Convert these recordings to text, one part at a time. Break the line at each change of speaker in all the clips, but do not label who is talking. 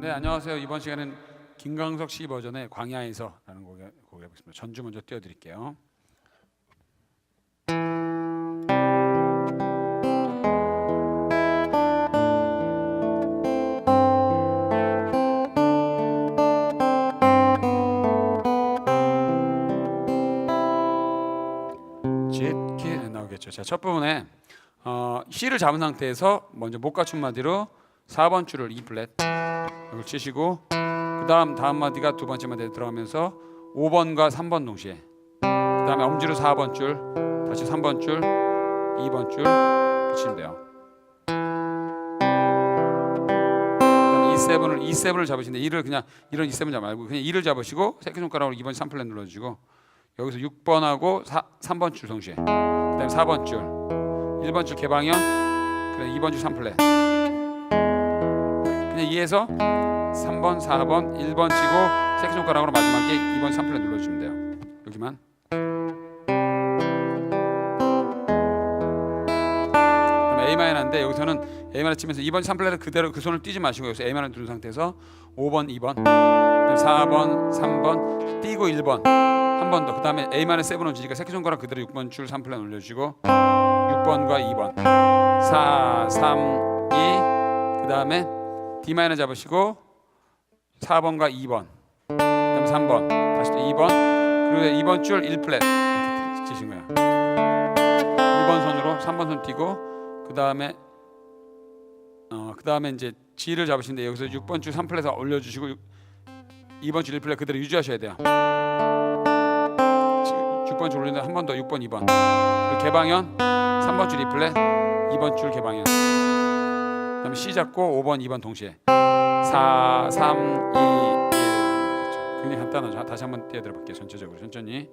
네 안녕하세요. 이번 시간은 김광석 씨 버전의 광야에서라는 곡곡 해보겠습니다. 전주 먼저 띄워드릴게요. 나오겠죠. 자 첫 부분에 어, C를 잡은 상태에서 먼저 못 갖춘 마디로 4번 줄을 E 플랫 이걸 치시고 그 다음 다음 마디가 두 번째 마디에 들어가면서 5번과 3번 동시에 그 다음에 엄지로 4번 줄 다시 3번 줄 2번 줄 붙이면 돼요. 그다음에 E7을 E7을 잡으시는데 E를 그냥 이런 E7 잡지 말고 그냥 E를 잡으시고 새끼손가락으로 2번 3플랫 눌러주시고 여기서 6번하고 4, 3번 줄 동시에 그 다음에 4번 줄 1번 줄 개방형 그 다음에 2번 줄 3플랫 그냥 이에서 3번, 4번, 1번 치고 새끼손가락으로 마지막에 2번 3플랫 눌러주시면 돼요. 여기만. 그럼 A 마이너인데 여기서는 A 마이너 치면서 2번 3플랫을 그대로 그 손을 띄지 마시고 여기서 A 마이너 누른 상태에서 5번, 2번, 그다음에 4번, 3번 띄고 1번 한 번 더. 그 다음에 A 마이너 7 얹으니까 새끼손가락 그대로 6번 줄 3플랫 올려주시고 6번과 2번 4, 3, 2 그 다음에 D 마이너 잡으시고 4번과 2번 그다음에 3번. 다시 또 2번. 그리고 2번 줄 1플랫 이렇게 치신 거야 1번 손으로 3번 손 띄고 그 다음에 어, 그 다음에 이제 G를 잡으시는데 여기서 6번 줄 3플랫 올려주시고 2번 줄 1플랫 그대로 유지하셔야 돼요. 6번 줄 올리는데 한 번 더 6번 2번. 그리고 개방현 3번 줄 2플랫 2번 줄 개방현 그다음에 C 잡고 5번 2번 동시에 4 3 2 1 그렇죠. 굉장히 간단하죠. 다시 한번 띄워드려 볼게요. 전체적으로 천천히.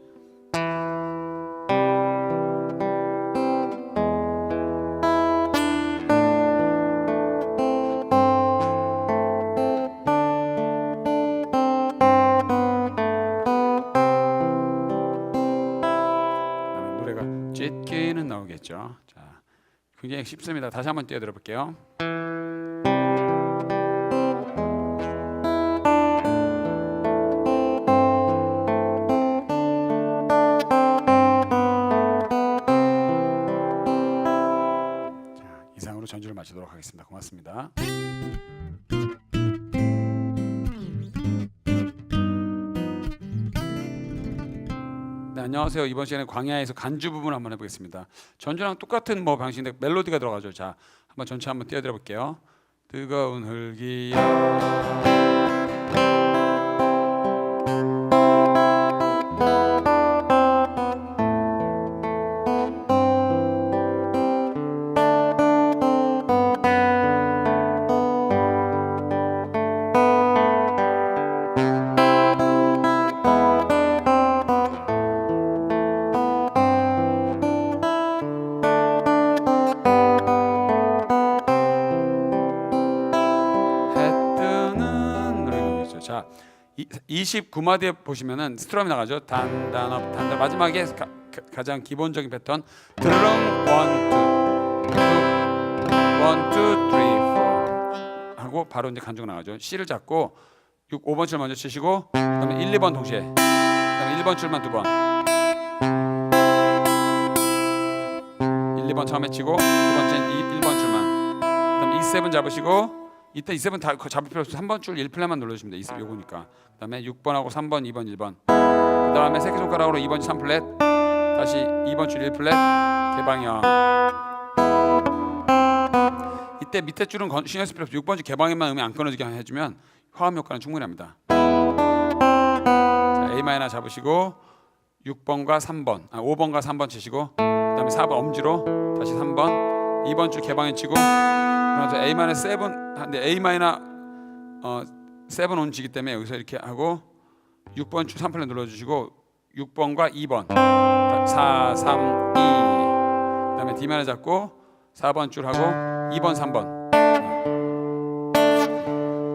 찢기는 나오겠죠. 자, 굉장히 쉽습니다. 다시 한번 띄워드려 볼게요. 마치도록 하겠습니다. 고맙습니다. 네, 안녕하세요. 이번 시간에 광야에서 간주 부분 한번 해보겠습니다. 전주랑 똑같은 뭐 방식인데 멜로디가 들어가죠. 자, 한번 전체 한번 띄워드려 볼게요. 뜨거운 흙이 29마디에 보시면은 스트럼이 나가죠. 단단업 단단 마지막에 가, 장 기본적인 패턴 드르릉 원투 원투 쓰리 포 하고 바로 이제 간주가 나가죠. C를 잡고 6 5번 줄 먼저 치시고 그다음에 1, 2번 동시에 그다음에 1번 줄만 두 번. 1, 2번 처음에 치고 두 번째는 2, 1번 줄만. 그다음에 E7 잡으시고 이때 E7 다 그거 잡을 필요 없어. 3번 줄 1플랫만 눌러주시면 돼. E7 요거니까. 그다음에 6번하고 3번, 2번, 1번. 그다음에 새끼 손가락으로 2번 3플랫. 다시 2번 줄 1플랫. 개방형. 이때 밑에 줄은 건- 신경 쓸 필요 없어. 6번 줄 개방형만 음이 안 끊어지게 해주면 화음 효과는 충분히 합니다. 자, A 마이너 잡으시고 6번과 3번, 아, 5번과 3번 치시고 그다음에 4번 엄지로 다시 3번, 2번 줄 개방해 치고 그러면서 A 마이너 7 근데 A 마이너 어, 7 온지기 때문에 여기서 이렇게 하고 6번 줄 3플랫 눌러 주시고 6번과 2번. 4 3 2 그다음에 D 마이너 잡고 4번 줄 하고 2번 3번.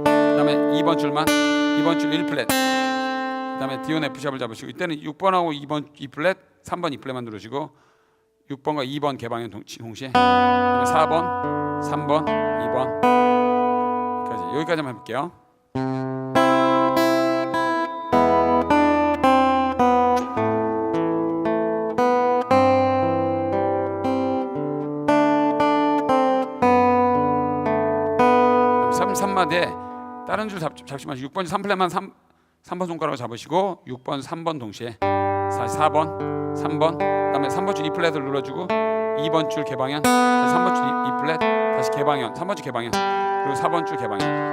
그다음에 2번 줄만 2번 줄 1플랫. 그다음에 D1 F 샵을 잡으시고 이때는 6번하고 2번 E 플랫 3번 E 플랫만 누르시고 6번과 2번 개방현 동- 동시에. 그다음에 4번 3번 2번. 여기까지. 여기까지만 해볼게요. 3 3마디에 다른 줄 잡, 잡지 마시고 6번 3플랫만 3 3번 손가락을 잡으시고 6번 3번 동시에 4, 4번 3번 그다음에 3번 줄 E 플랫을 눌러주고 2번 줄 개방현 다시 3번 줄 E 플랫 다시 개방현 3번 줄 개방현 그리고 4번 줄 개방현.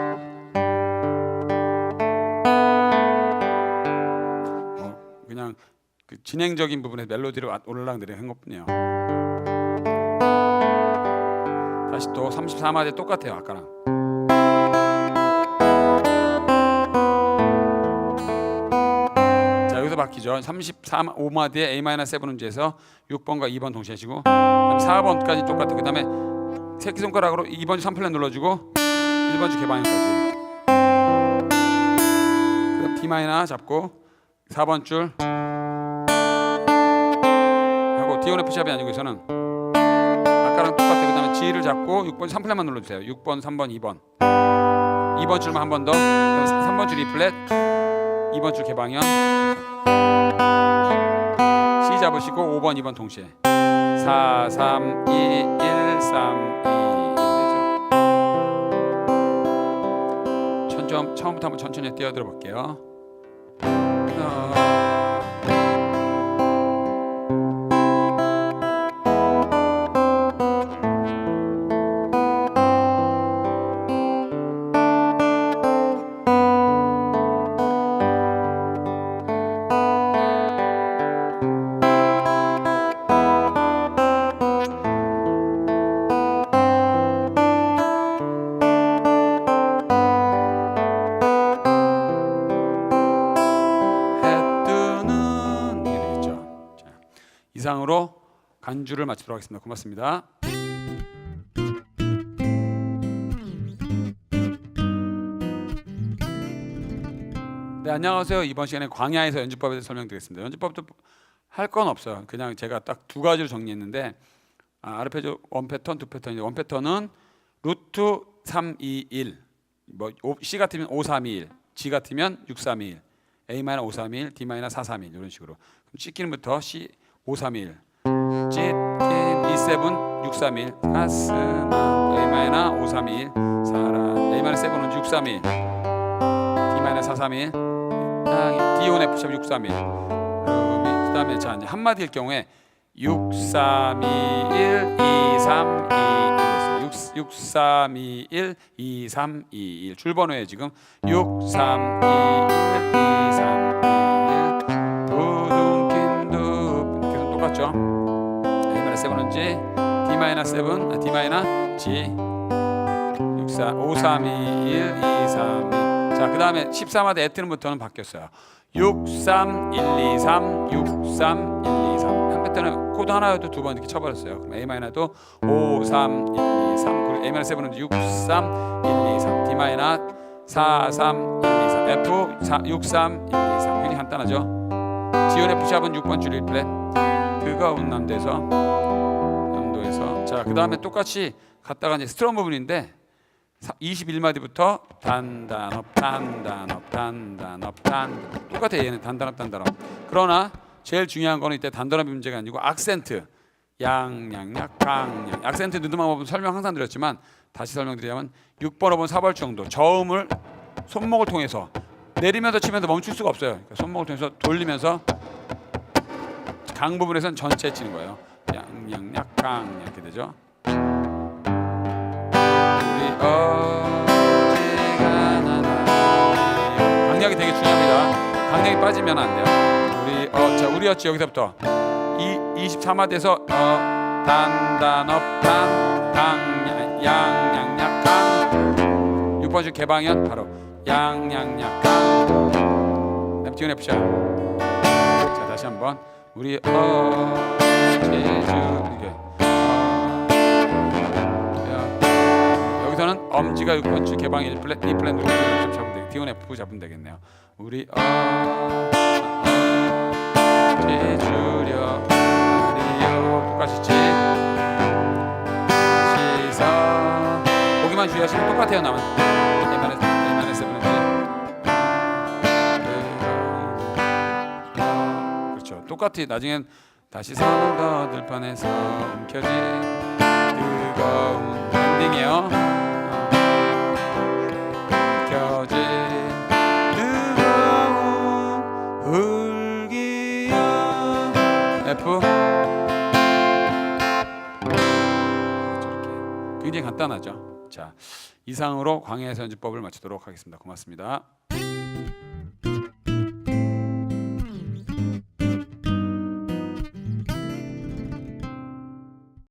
어, 그냥 그 진행적인 부분에 멜로디를 와- 오르락 내리락 한 것뿐이에요. 다시 또 34마디 똑같아요 아까랑 바뀌죠. 34 5마디에 A-7 음지에서 6번과 2번 동시에 그다음에 4번까지 똑같아 그 다음에 새끼손가락으로 2번 줄 3플랫 눌러주고 1번 줄 개방현까지. 그 마이너 잡고 4번 줄. 하고 D on F 샵이 아니고 여기서는 아까랑 똑같아. 그 다음에 G를 잡고 6번 3플랫만 눌러주세요. 6번 3번 2번. 2번 줄만 한 번 더. 3번 줄 E 플랫 2번 줄 개방현 C 잡으시고 5번 2번 동시에 4 3 2 1 3 2 1 되죠. 천점 처음부터 한번 천천히 뛰어들어 볼게요. 이상으로 간주를 마치도록 하겠습니다. 고맙습니다. 네 안녕하세요. 이번 시간에 광야에서 연주법에 대해서 설명드리겠습니다. 연주법도 할 건 없어요. 그냥 제가 딱 두 가지로 정리했는데 아, 아르페지오 원 패턴, 두 패턴인데 원 패턴은 루트 3, 2, 1. 뭐 오- C 같으면 5, 3, 2, 1. G 같으면 6, 3, 2, 1. A 마이너 5, 3, 2, 1, D 마이너 4, 3, 2, 1 이런 식으로. 그럼 C 키는부터 C 5, 3, 2, 1. G, K, E7, 6, 3, 1. 가스마 A 마이너 5, 3, 2, 1. 사랑 A 마이너 7은 6, 3, 2, 1. D 마이너 4, 3, 2, 1. 땅이 D 온 F 샵 6, 3, 2, 1. 그 다음에 자 이제 한 마디일 경우에 6, 3, 2, 1, 2, 3, 2, 1 6, 6, 3, 2, 1, 2, 3, 2, 1 줄번호에 지금 6, 3, 2, 1, 2, 3, 2, A 마이너 7은 G, D 마이너 7, 아, D 마이너 G 6, 4, 5, 3, 2, 1, 2, 3, 2. 자, 그 다음에 14마디 에트는부터는 바뀌었어요. 6, 3, 1, 2, 3, 6, 3, 1, 2, 3. 한 패턴은 코드 하나여도 두 번 이렇게 쳐 버렸어요. 그럼 A 마이너도 5, 3, 1, 2, 3. 그리고 A 마이너 7은 6, 3, 1, 2, 3. D 마이너 4, 3, 1, 2, 3. F 4, 6, 3, 1, 2, 3. 굉장히 간단하죠. 지온 F 샵은 6번 줄 1플랫. 그가 운남도에서 남도에서. 자, 그 다음에 똑같이 갔다가 이제 스트럼 부분인데 21마디부터 단단업 단단업 단단업 단 똑같아 얘는 단단업 단단업. 그러나 제일 중요한 거는 이때 단단업이 문제가 아니고 악센트. 양양약 강양. 악센트 넣는 방법은 설명 항상 드렸지만 다시 설명드리자면 6번 5번 4번 정도 저음을 손목을 통해서 내리면서 치면서 멈출 수가 없어요. 그러니까 손목을 통해서 돌리면서 강 부분에선 전체 치는 거예요 양양약 강양 이렇게 되죠? 우리 어제가 나나 강약이 되게 중요합니다. 강약이 빠지면 안 돼요. 우리 어자 우리 어찌 여기서부터. 이 24마디에서 어 단단업 단 강양 양양약 강 6번 줄 개방현 바로. 양양약 강 그다음 지원 F샵 자 다시 한번. 우리 어, 예. 여기서는 엄지가 6번주 개방 1플랫 2플랫 좀 잡으면 되고 D1 F 잡으면 되겠네요. 우리 어, 어 주려 하리요 똑같이 지 시선 보기만 주의하시면 똑같아요 나만. 그렇죠. 똑같이 나중엔 다시 더 들판에서 움켜진 뜨거운 엔딩이요. 굉장히 간단하죠. 자 이상으로 광해에서 연주법을 마치도록 하겠습니다. 고맙습니다.